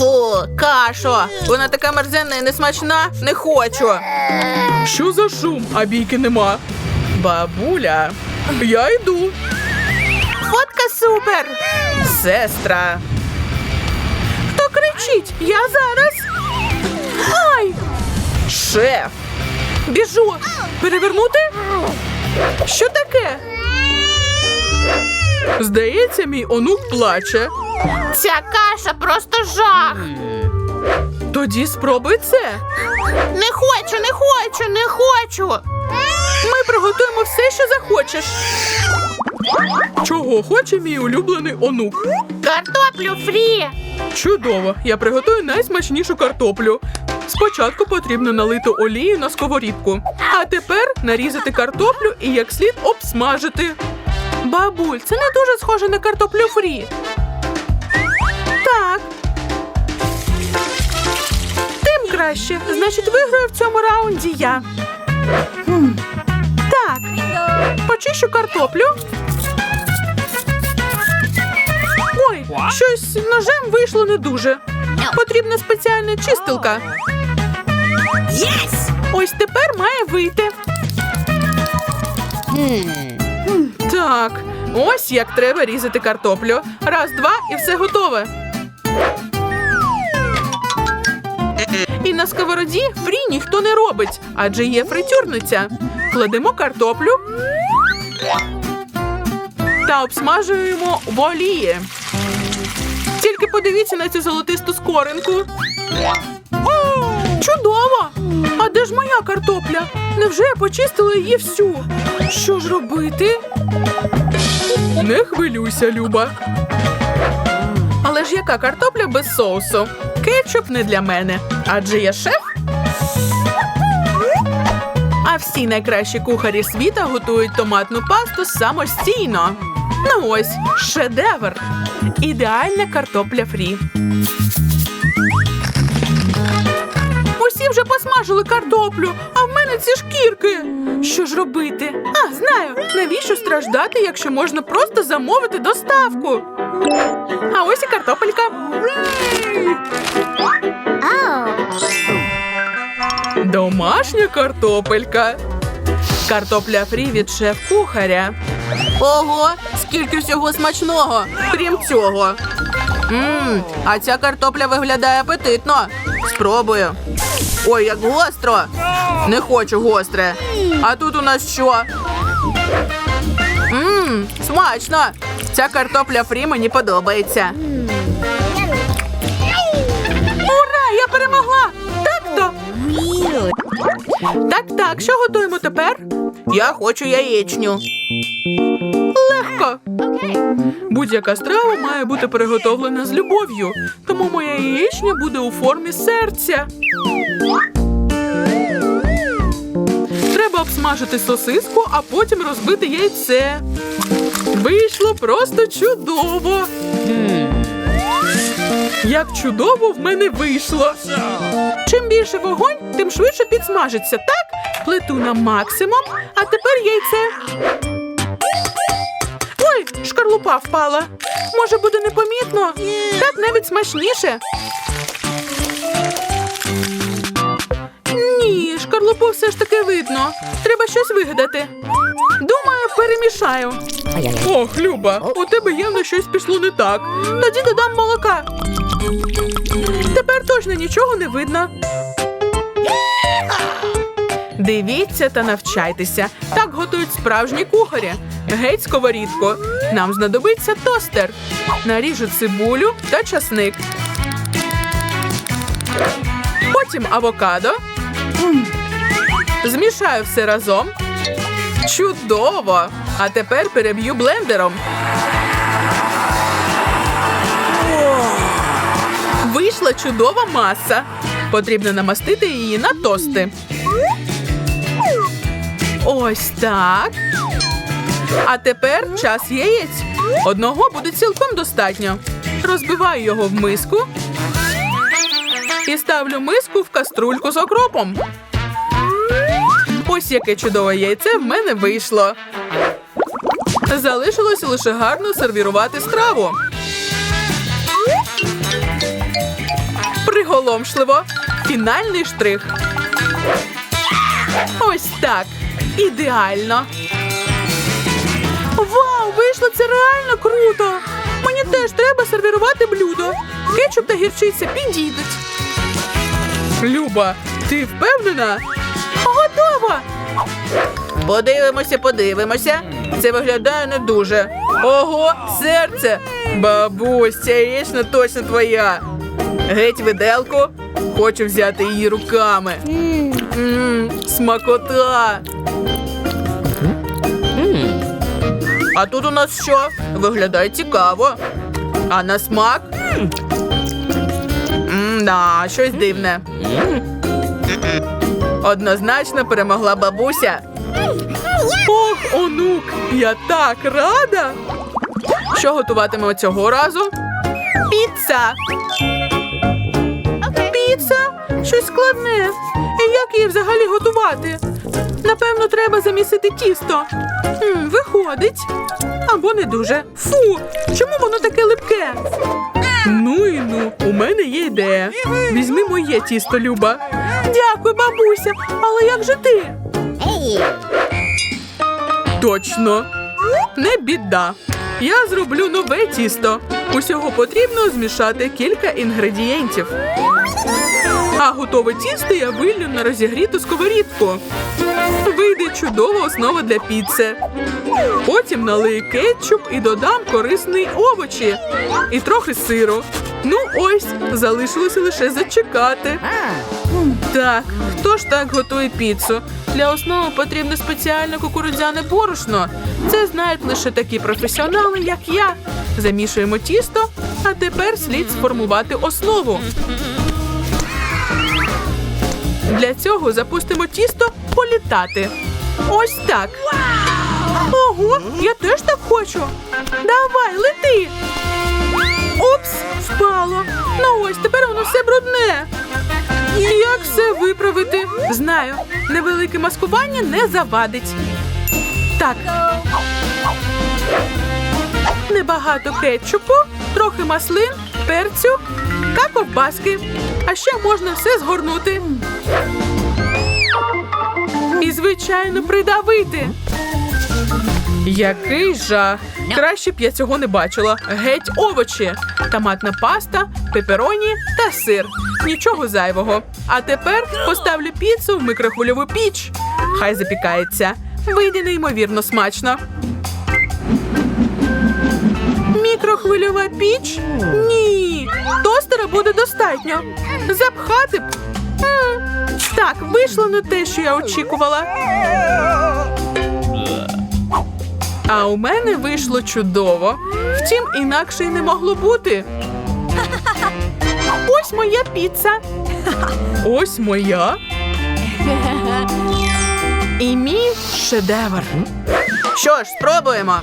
Фу, кашо. Вона така мерзенна і несмачна. Не хочу. Що за шум, а бійки нема? Бабуля. Я йду. Фотка супер. Сестра. Хто кричить? Я зараз. Ай! Шеф. Біжу. Перевернути? Що таке? Здається, мій онук плаче. Ця каша просто жах. Тоді спробуй це. Не хочу, не хочу, не хочу. Ми приготуємо все, що захочеш. Чого хоче мій улюблений онук? Картоплю фрі. Чудово! Я приготую найсмачнішу картоплю. Спочатку потрібно налити олію на сковорідку, а тепер нарізати картоплю і як слід обсмажити. Бабуль, це не дуже схоже на картоплю фрі. Краще. Значить, виграю в цьому раунді я. Так. Почищу картоплю. Ой, щось ножем вийшло не дуже. Потрібна спеціальна чистилка. Ось тепер має вийти. Так, ось як треба різати картоплю. Раз, два і все готове. І на сковороді фрі ніхто не робить, адже є фритюрниця. Кладемо картоплю та обсмажуємо в олії. Тільки подивіться на цю золотисту скоринку. О, Чудово! А де ж моя картопля? Невже я почистила її всю? Що ж робити? Не хвилюйся, Люба. Але ж яка картопля без соусу? Кетчуп не для мене, адже я шеф. А всі найкращі кухарі світа готують томатну пасту самостійно. Ну ось, шедевр. Ідеальна картопля фрі. Усі вже посмажили картоплю, а в мене ці шкірки. Що ж робити? А, знаю, навіщо страждати, якщо можна просто замовити доставку? А ось і картопелька. Домашня картопелька. Картопля фрі від шеф-кухаря. Ого, скільки всього смачного, крім цього. Мм, а ця картопля виглядає апетитно. Спробую. Ой, як гостро. Не хочу гостре. А тут у нас що? Мм, смачно. Ця картопля фрі мені подобається. Ура! Я перемогла! Так то. Так, так, що готуємо тепер? Я хочу яєчню. Легко. Будь-яка страва має бути приготовлена з любов'ю, тому моя яєчня буде у формі серця. Треба обсмажити сосиску, а потім розбити яйце. Вийшло просто чудово. Як чудово в мене вийшло. Чим більше вогонь, тим швидше підсмажиться. Так, плиту на максимум, а тепер яйце. Ой, шкарлупа впала. Може буде непомітно? Так навіть смачніше. Ні, шкарлупу все ж таки видно. Треба щось вигадати. Думаю, перемішаю. Ох, Люба, у тебе явно щось пішло не так. Тоді додам молока. Тепер точно нічого не видно. Дивіться та навчайтеся. Так готують справжні кухарі. Геть сковорідку. Нам знадобиться тостер. Наріжу цибулю та часник. Потім авокадо. Змішаю все разом. Чудово! А тепер переб'ю блендером. Вийшла чудова маса. Потрібно намастити її на тости. Ось так. А тепер час яєць. Одного буде цілком достатньо. Розбиваю його в миску і ставлю миску в каструльку з окропом. Ось яке чудове яйце в мене вийшло. Залишилось лише гарно сервірувати страву. приголомшливо. Фінальний штрих. Ось так. Ідеально. Вау, вийшло це реально круто! Мені теж треба сервірувати блюдо. Кетчуп та гірчиця підійдуть. Люба, ти впевнена? Готово! Подивимося, подивимося. Це виглядає не дуже. Ого, серце! Бабусь, ця яєчня точно твоя. Геть виделку. Хочу взяти її руками. Мм, смакота. А тут у нас що? Виглядає цікаво. А на смак? Мм, да, щось дивне. Однозначно перемогла бабуся. Ох, онук, я так рада. Що готуватимемо цього разу? Піца. Піца? Щось складне. І як її взагалі готувати? Напевно, треба замісити тісто. Виходить. Або не дуже. Фу, чому воно таке липке? Ну і ну, у мене є ідея. Візьми моє тісто, Люба. Дякую, бабуся. Але як же ти? Точно. Не біда. Я зроблю нове тісто. Усього потрібно змішати кілька інгредієнтів. А готове тісто я виллю на розігріту сковорідку. Вийде чудова основа для піци. Потім налию кетчуп і додам корисні овочі і трохи сиру. Ну ось, залишилося лише зачекати. Так, хто ж так готує піцу? Для основи потрібне спеціальне кукурудзяне борошно. Це знають лише такі професіонали, як я. Замішуємо тісто, а тепер слід сформувати основу. Для цього запустимо тісто політати. Ось так. Ого, я теж так хочу. Давай, лети. Упс, впало. Ну ось, тепер воно все брудне. Як все виправити? Знаю, невелике маскування не завадить. Так. Небагато кетчупу, трохи маслин, перцю та ковбаски. А ще можна все згорнути. І, звичайно, придавити. Який жах! Краще б я цього не бачила. Геть овочі, томатна паста, пепероні та сир. Нічого зайвого. А тепер поставлю піцу в микрохвильову піч. Хай запікається. Вийде неймовірно смачно. Мікрохвильова піч? Ні. Тостера буде достатньо. Запхати. Так, вийшло не те, що я очікувала. А у мене вийшло чудово. Втім, інакше й не могло бути. Ось моя піца. Ось моя. І мій шедевр. Що ж, спробуємо.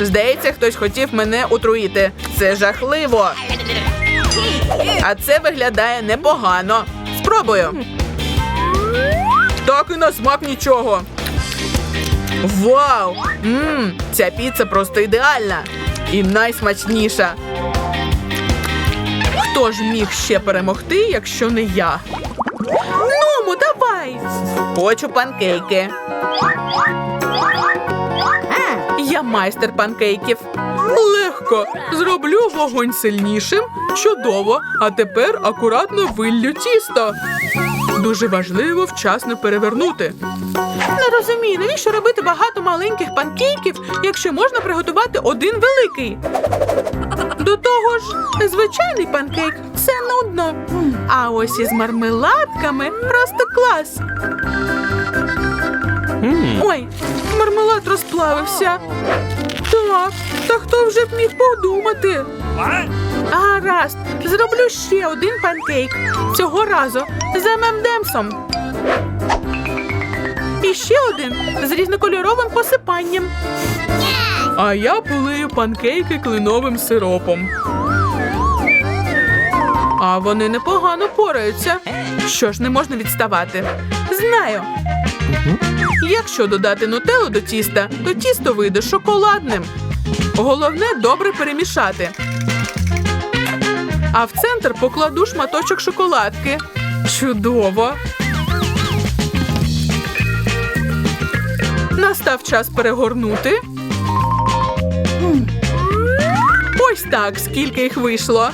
Здається, хтось хотів мене отруїти. Це жахливо. А це виглядає непогано. Спробую. Так і на смак нічого. Вау! Мм, ця піца просто ідеальна і найсмачніша. Хто ж міг ще перемогти, якщо не я? Ному, давай! Хочу панкейки. Я майстер панкейків. Легко. Зроблю вогонь сильнішим. Чудово. А тепер акуратно виллю тісто. Дуже важливо вчасно перевернути. Не розумію, навіщо робити багато маленьких панкейків, якщо можна приготувати один великий. До того ж, звичайний панкейк це нудно. А ось із мармеладками просто клас. Ой, мармелад розплавився. Так, та хто вже б міг подумати? Гаразд, зроблю ще один панкейк. Цього разу з ММДемсом. І ще один з різнокольоровим посипанням. А я полию панкейки кленовим сиропом. А вони непогано пораються. Що ж, не можна відставати. Знаю. Якщо додати нутеллу до тіста, то тісто вийде шоколадним. Головне добре перемішати. а в центр покладу шматочок шоколадки. Чудово! Настав час перегорнути. Ось так, скільки їх вийшло.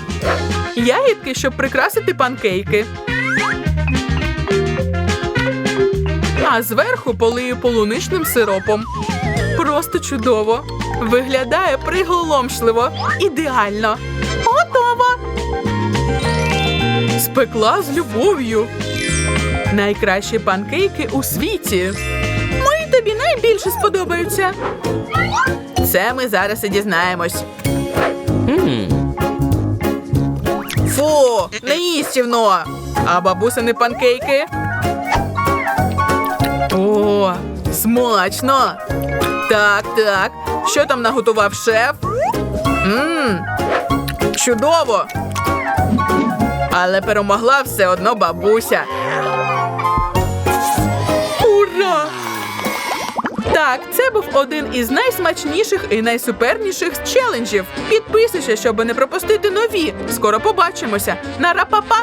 Ягідки, щоб прикрасити панкейки. А зверху полию полуничним сиропом. Просто чудово. Виглядає приголомшливо. Ідеально. Готово. Спекла з любов'ю. Найкращі панкейки у світі. Мої тобі найбільше сподобаються. Це ми зараз і дізнаємось. Фу, неїстівно. А бабусини панкейки. О, смачно. Так, так. Що там наготував шеф? Мм, чудово. Але перемогла все одно бабуся. Ура! Так, це був один із найсмачніших і найсуперніших челенджів. Підписуйся, щоб не пропустити нові. Скоро побачимося. На рапапа!